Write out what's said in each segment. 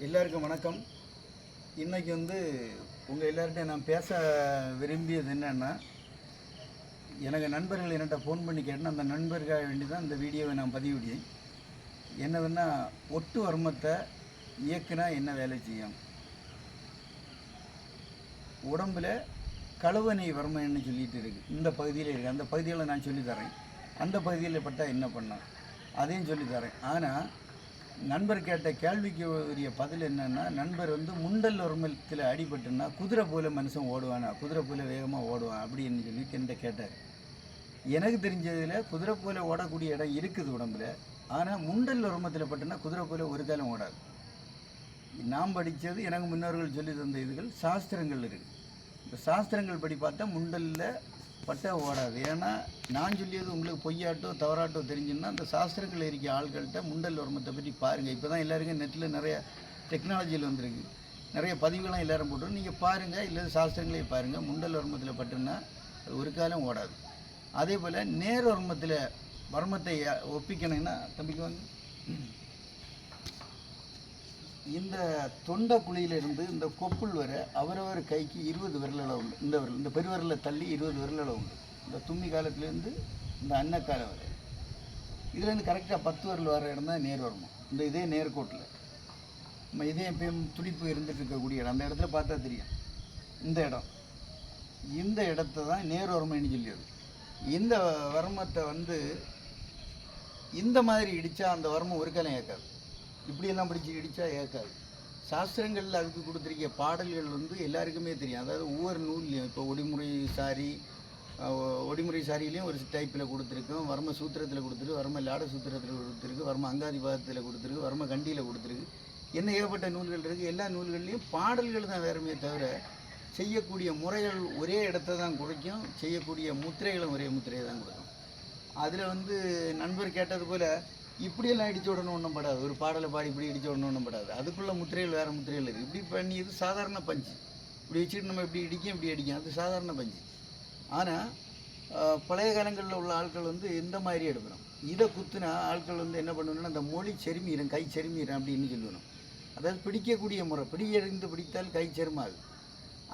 எல்லாருக்கும் வணக்கம். இன்றைக்கி வந்து உங்கள் எல்லார்கிட்டையும் நான் பேச விரும்பியது என்னென்னா எனக்கு நண்பர்கள் என்கிட்ட ஃபோன் பண்ணி கேட்டேன் அந்த நண்பருக்காக வேண்டி தான் இந்த வீடியோவை நான் பதிவிடுவேன். என்னதுன்னா ஒட்டு வர்மத்தை இயக்குனா என்ன வேலை செய்யும்? உடம்புல கழுவனை வர்மன்னு சொல்லிட்டு இருக்குது இந்த பகுதியில் இருக்குது அந்த பகுதியில் நான் சொல்லித் தரேன். அந்த பகுதியில் பட்டால் என்ன பண்ணலாம் அதையும் சொல்லித் தரேன். ஆனால் நண்பர் கேட்ட கேள்விக்கு உரிய பதில் என்னென்னா நண்பர் வந்து முண்டல் வர்மத்தில் அடிபட்டுன்னா குதிரை போல மனுஷன் ஓடுவானா? குதிரை போல வேகமாக ஓடுவான் அப்படின்னு சொல்லி என்கிட்ட கேட்டார். எனக்கு தெரிஞ்சதில் குதிரை போல ஓடக்கூடிய இடம் இருக்குது உடம்புல. ஆனால் முண்டல் வர்மத்தில் பட்டுனா குதிரை போல ஒரு காலம் ஓடாது. நாம் படித்தது எனக்கு முன்னோர்கள் சொல்லி தந்த இதுகள் சாஸ்திரங்கள் இருக்குது. இந்த சாஸ்திரங்கள் படி பார்த்தா முண்டலில் பட்டா ஓடாது. ஏன்னா நான் சொல்லியது உங்களுக்கு பொய்யாட்டோ தவறாட்டோ தெரிஞ்சுன்னா அந்த சாஸ்திரங்கள் இருக்க ஆள்கள்கிட்ட முண்டல் வர்மத்தை பற்றி பாருங்கள் இப்போ தான் எல்லாருக்கும் நெட்டில் நிறைய டெக்னாலஜியில் வந்திருக்கு. நிறைய பதிவுகள்லாம் எல்லாரும் போட்டு நீங்கள் பாருங்கள் இல்லை சாஸ்திரங்களே பாருங்கள் முண்டல் வர்மத்தில் பட்டுன்னா அது ஒரு காலம் ஓடாது. அதே போல் நேர் வர்மத்தில் வர்மத்தை ஒப்பிக்கணுங்கன்னா தம்பிக்கு வந்து இந்த தொண்டை குழியிலிருந்து இந்த கொப்புள் வரை அவரவர் கைக்கு இருபது விரலளவு உண்டு. இந்த விரல் இந்த பெருவிரலை தள்ளி இருபது விரலளவு உண்டு. இந்த தும்மி காலத்துலேருந்து இந்த அன்னக்காலம் வரை. இதுலேருந்து கரெக்டாக பத்து விரல் வர இடம் தான் நேர் வரணும். இந்த இதே நேர்கோட்டில் நம்ம இதே எப்பயும் துடிப்பு இருந்துட்டு இருக்கக்கூடிய இடம். அந்த இடத்துல பார்த்தா தெரியும். இந்த இடம். இந்த இடத்த தான் நேர் வரமைன்னு சொல்லியது. இந்த வர்மத்தை வந்து இந்த மாதிரி இடித்தா அந்த வர்மம் ஒரு காலம் ஏற்காது. இப்படியெல்லாம் படித்து இடித்தா ஏற்காது சாஸ்திரங்களில் அதுக்கு கொடுத்துருக்க பாடல்கள் வந்து எல்லாருக்குமே தெரியும். அதாவது ஒவ்வொரு நூல்லையும் இப்போ ஒடிமுறை சாரி ஒடிமுறை சாரியிலையும் ஒரு டைப்பில் கொடுத்துருக்கோம். வர்ம சூத்திரத்தில் கொடுத்துருக்கு வர்ம லாட சூத்திரத்தில் கொடுத்துருக்கு வர்ம அங்காதிபாதத்தில் கொடுத்துருக்கு வர்ம கண்டியில் கொடுத்துருக்கு. என்ன ஏகப்பட்ட நூல்கள் இருக்குது எல்லா நூல்கள்லையும் பாடல்கள் தான் வேறுமே தவிர செய்யக்கூடிய முறைகள் ஒரே இடத்த தான் குறைக்கும். செய்யக்கூடிய முத்திரைகளும் ஒரே முத்திரையை தான் கொடுக்கும் அதில் வந்து நண்பர் கேட்டது போல் இப்படியெல்லாம் இடிச்சு விடணும் ஒன்றும் படாது. ஒரு பாடலை பாடி இப்படி இடிச்சு விடணும் ஒன்றும் படாது. அதுக்குள்ள முத்திரைகள் வேறு முத்திரைகள் இருக்குது இப்படி பண்ணி இது சாதாரண பஞ்சு. இப்படி வச்சுட்டு நம்ம இப்படி இடிக்கும் இப்படி அடிக்கும். அது சாதாரண பஞ்சு. ஆனால் பழைய காலங்களில் உள்ள ஆட்கள் வந்து இந்த மாதிரி எடுக்கணும். இதை குத்துனா ஆட்கள் வந்து என்ன பண்ணணும்னா அந்த மொழி செருமிடும் கை செருமிடும் அப்படின்னு சொல்லணும். அதாவது பிடிக்கக்கூடிய முறை பிடியறிந்து பிடித்தால் கை செருமாது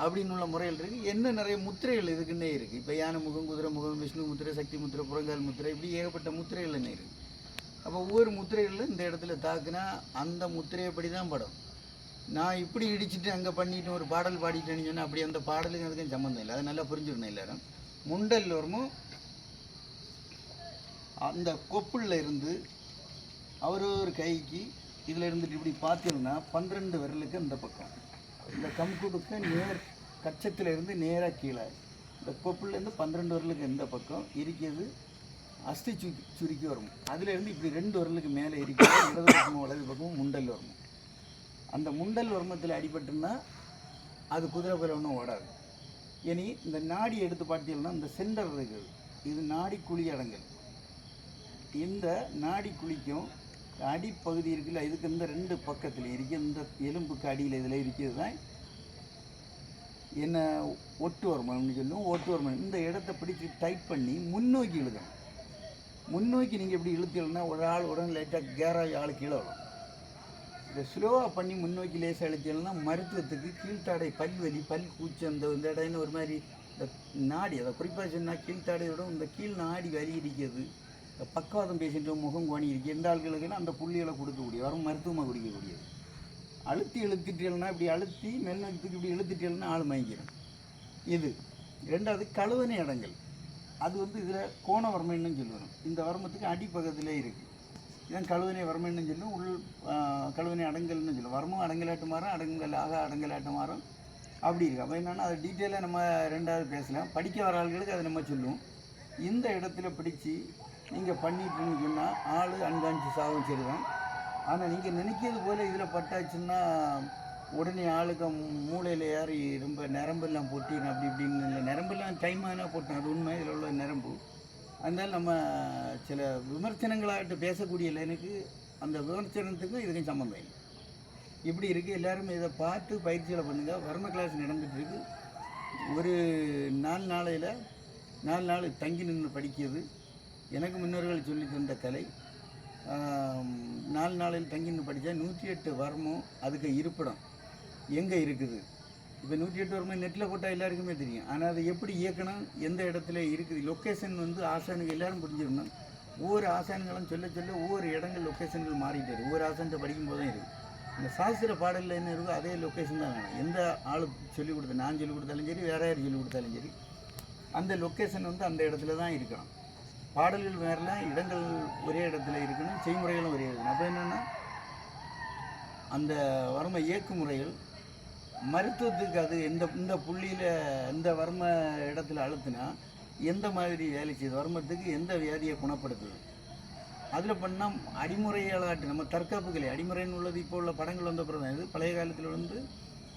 அப்படின்னு உள்ள முறைகள் இருக்குது என்ன நிறைய முத்திரைகள் இதுக்குன்னே இருக்குது இப்போ யானை முகம் குதிரை முகம் விஷ்ணு முத்திரை சக்தி முத்திரை புறங்கால் முத்திரை இப்படி ஏகப்பட்ட முத்திரைகள் என்ன இருக்குது அப்போ ஒவ்வொரு முத்திரைகளில் இந்த இடத்துல தாக்குனா அந்த முத்திரையப்படி தான் படம். நான் இப்படி இடிச்சிட்டு அங்கே பண்ணிட்டு ஒரு பாடல் பாடிட்டேன்னு சொன்னால் அப்படி அந்த பாடலுக்கு அதுக்கும் சம்மந்தம் இல்லை. அதை நல்லா புரிஞ்சுக்கணும் எல்லாரும். முண்டல் வருமோ அந்த கொப்புள்ள இருந்து அவர் ஒரு கைக்கு இதில் இருந்துட்டு இப்படி பார்த்தீங்கன்னா பன்னிரெண்டு விரலுக்கு இந்த பக்கம். இந்த கம்குடுக்க நேர் கச்சத்தில் இருந்து நேராக கீழே. இந்த கொப்புலேருந்து பன்னிரெண்டு விரலுக்கு இந்த பக்கம். இருக்கிறது அஸ்தி சு சுருக்கி வரும் அதுலேருந்து இப்படி ரெண்டு வரலுக்கு மேலே இருக்கிறது இடது பக்கமும் வலது பக்கமும் முண்டல் வரும் அந்த முண்டல் வர்மத்தில் அடிபட்டுன்னா அது குதிரை போல ஒன்றும் ஓடாது. இனி இந்த நாடி எடுத்து பார்த்தீங்கன்னா இந்த சென்டர் இருக்குது. இது நாடி குழி அடங்கல். இந்த நாடி குழிக்கும் அடிப்பகுதி இருக்குல்ல இதுக்கு இந்த ரெண்டு பக்கத்தில் இருக்கு. இந்த எலும்புக்கு அடியில் இதில் இருக்கிறது தான் என்ன ஒட்டு வருமானம்னு சொல்லுவோம். ஒட்டு வருமானம் இந்த இடத்த பிடிச்சி டைட் பண்ணி முன்னோக்கி எழுதணும் முன்னோக்கி நீங்கள் இப்படி இழுத்தீங்கன்னா ஒரு ஆள் உடனே லைட்டாக கேராகி ஆள் கீழே வரும். இதை ஸ்லோவாக பண்ணி முன்னோக்கி லேசாக இழுத்தீங்கன்னா மருத்துவத்துக்கு கீழ்த்தாடை பல்வலி பல் கூச்சம் இந்த இந்த இடையில ஒரு மாதிரி இந்த நாடி அதை குறிப்பாக சொன்னால் கீழ்த்தாடையோட இந்த கீழ் நாடி வலி இருக்கிறது. பக்கவாதம் பேசிட்டு முகம் கோணி இருக்குது எந்த ஆள்களுக்குன்னா அந்த புள்ளிகளை கொடுக்கக்கூடிய வரும் மருத்துவமாக குடிக்கக்கூடியது. அழுத்தி இழுத்துட்டேன்னா இப்படி அழுத்தி மென்னத்துக்கு இப்படி இழுத்துட்டேன்னா ஆள் மயங்கிடும் இது. ரெண்டாவது கழுவனை இடங்கள் அது வந்து இதில் கோண வர்மன்னு சொல்லுவோம் இந்த வர்மத்துக்கு அடிப்பக்கத்திலே இருக்குது இதான் கழுவினை வர்மன்னு சொல்லும் உள் கழுவினை அடங்கல்னு சொல்லுவோம் வர்மம் அடங்கலாட்டு மாறும் அடங்கல் ஆக அடங்கலாட்டு மாறும். அப்படி இருக்கு. அப்போ என்னென்னா அது டீட்டெயிலாக நம்ம ரெண்டாவது பேசலாம். படிக்க வர ஆள்களுக்கு அதை நம்ம சொல்லுவோம். இந்த இடத்துல பிடிச்சி நீங்கள் பண்ணிட்டுன்னு சொன்னால் ஆள் அன்கான்சி சாகும் சரிதான். ஆனால் நீங்கள் நினைக்கிறது போல் இதில் பட்டாச்சுன்னா உடனே ஆளுக்கு மூளையில் ஏறி ரொம்ப நரம்பெல்லாம் போட்டிடும் அப்படி இப்படின்னு இல்லை நரம்பெல்லாம் டைம் போட்டேன். அது உண்மை இதில் உள்ள நரம்பு. அதனால் நம்ம சில விமர்சனங்களாகிட்டு பேசக்கூடிய லைனுக்கு அந்த விமர்சனத்துக்கும் இதுக்கும் சம்மந்தம் இல்லை. இப்படி இருக்குது எல்லாரும் இதை பார்த்து பயிற்சிகளை பண்ணுங்கள் வர்ம கிளாஸ் நடந்துகிட்ருக்கு. ஒரு நாலு நாளையில் நாலு நாள் தங்கி நின்று படிக்கிறது. எனக்கு முன்னோர்கள் சொல்லி தந்த கலை. ஆம், நாலு நாளில் தங்கின்னு படித்தா நூற்றி எட்டு வர்மம் அதுக்கு இருப்பிடம். எங்கே இருக்குது? இப்போ நூற்றி எட்டு வர்மம் நெட்டில் போட்டால் எல்லாருக்குமே தெரியும். ஆனால் அதை எப்படி இயக்கணும்? எந்த இடத்துல இருக்குது? லொக்கேஷன் வந்து ஆசானுக்கு எல்லாரும் புரிஞ்சிடணும் ஒவ்வொரு ஆசான்களும் சொல்ல சொல்ல ஒவ்வொரு இடங்கள் லொக்கேஷன்கள் மாறிட்டே இருக்குது ஒவ்வொரு ஆசான்கிட்ட படிக்கும் தான் இருக்குது இந்த சாஸ்திர பாடலில் என்ன இருக்கோ அதே லொக்கேஷன் தான் வேணும். எந்த ஆள் சொல்லிக் கொடுத்த நான் சொல்லிக் கொடுத்தாலும் சரி வேற யார் சொல்லிக் கொடுத்தாலும் சரி அந்த லொக்கேஷன் வந்து அந்த இடத்துல தான் இருக்கணும். பாடல்கள் வேறலாம் இடங்கள் ஒரே இடத்துல இருக்கணும். செய்முறைகளும் ஒரே இருக்கணும். அப்போ என்னென்னா அந்த வர்ம இயக்கு முறைகள் மருத்துவத்துக்கு அது எந்த இந்த புள்ளியில் இந்த வர்ம இடத்துல அழுத்தினா எந்த மாதிரி வேலை செய்யுது வர்மத்துக்கு எந்த வியாதியை குணப்படுத்துது? அதில் பண்ணால் அடிமுறையாளாட்டு நம்ம தற்காப்பு கலை அடிமுறைன்னு உள்ளது இப்போ உள்ள படங்கள் வந்த பிறகு இது. பழைய காலத்தில் வந்து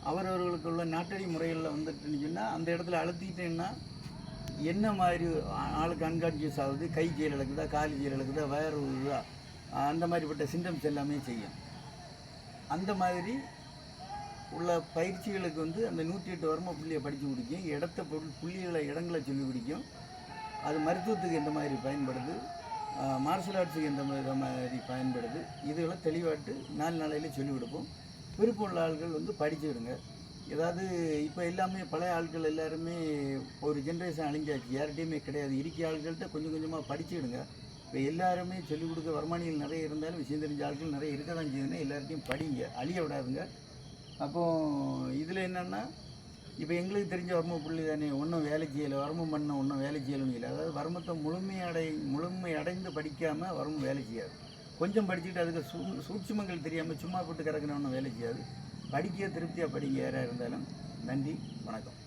அவரவர்களுக்கு உள்ள நாட்டடி முறைகளில் வந்துட்டுன்னு சொன்னால் அந்த இடத்துல அழுத்திட்டேன்னா என்ன மாதிரி ஆளுக்கு அன்கான்ஷியஸ் ஆகுது? கை கீழே இழக்குதா? கால் கீழே இழக்குதா? வயறு ஊதுதா அந்த மாதிரிப்பட்ட சிம்டம்ஸ் எல்லாமே செய்யும். அந்த மாதிரி உள்ள பயிற்சிகளுக்கு வந்து அந்த நூற்றி எட்டு வரும புள்ளியை படித்து பிடிக்கும் இடத்த பொருள் புள்ளிகளை இடங்களை சொல்லி கொடுக்கும். அது மருத்துவத்துக்கு எந்த மாதிரி பயன்படுது? மார்ஷல் ஆர்ட்ஸுக்கு எந்த மாதிரி மாதிரி பயன்படுது? இதுகளை தெளிவாட்டு நாலு நாளையில் சொல்லிக் கொடுப்போம். விருப்பம் உள்ள ஆள்கள் வந்து படிச்சுடுங்க ஏதாவது இப்போ எல்லாமே பழைய ஆட்கள் எல்லாருமே ஒரு ஜென்ரேஷன் அழிஞ்சாச்சு. யார்கிட்டையுமே கிடையாது. இருக்க ஆள்கள்கிட்ட கொஞ்சம் கொஞ்சமாக படிச்சுடுங்க இப்போ எல்லாருமே சொல்லிக் கொடுக்க வருமானிகள் நிறைய இருந்தாலும் விஷயம் தெரிஞ்ச ஆட்கள் நிறைய இருக்க தான் செய்யுதுன்னா எல்லார்ட்டையும் படிங்க. அழிய விடாதுங்க. அப்போ இதில் என்னென்னா இப்போ எங்களுக்கு தெரிஞ்ச வர்ம புள்ளி தானே ஒன்றும் வேலை செய்யலை வர்மம் பண்ண ஒன்றும் வேலை செய்யலும் இல்லை. அதாவது வர்மத்தை முழுமையடை முழுமை அடைந்து படிக்காமல் வர்மம் வேலை செய்யாது. கொஞ்சம் படிச்சுட்டு அதுக்கு சூ சூட்சுமங்கள் தெரியாமல் சும்மா போட்டு கிடக்கணும் ஒன்றும் வேலை செய்யாது. படிக்க திருப்தியாக படிங்க யாராக இருந்தாலும். நன்றி வணக்கம்.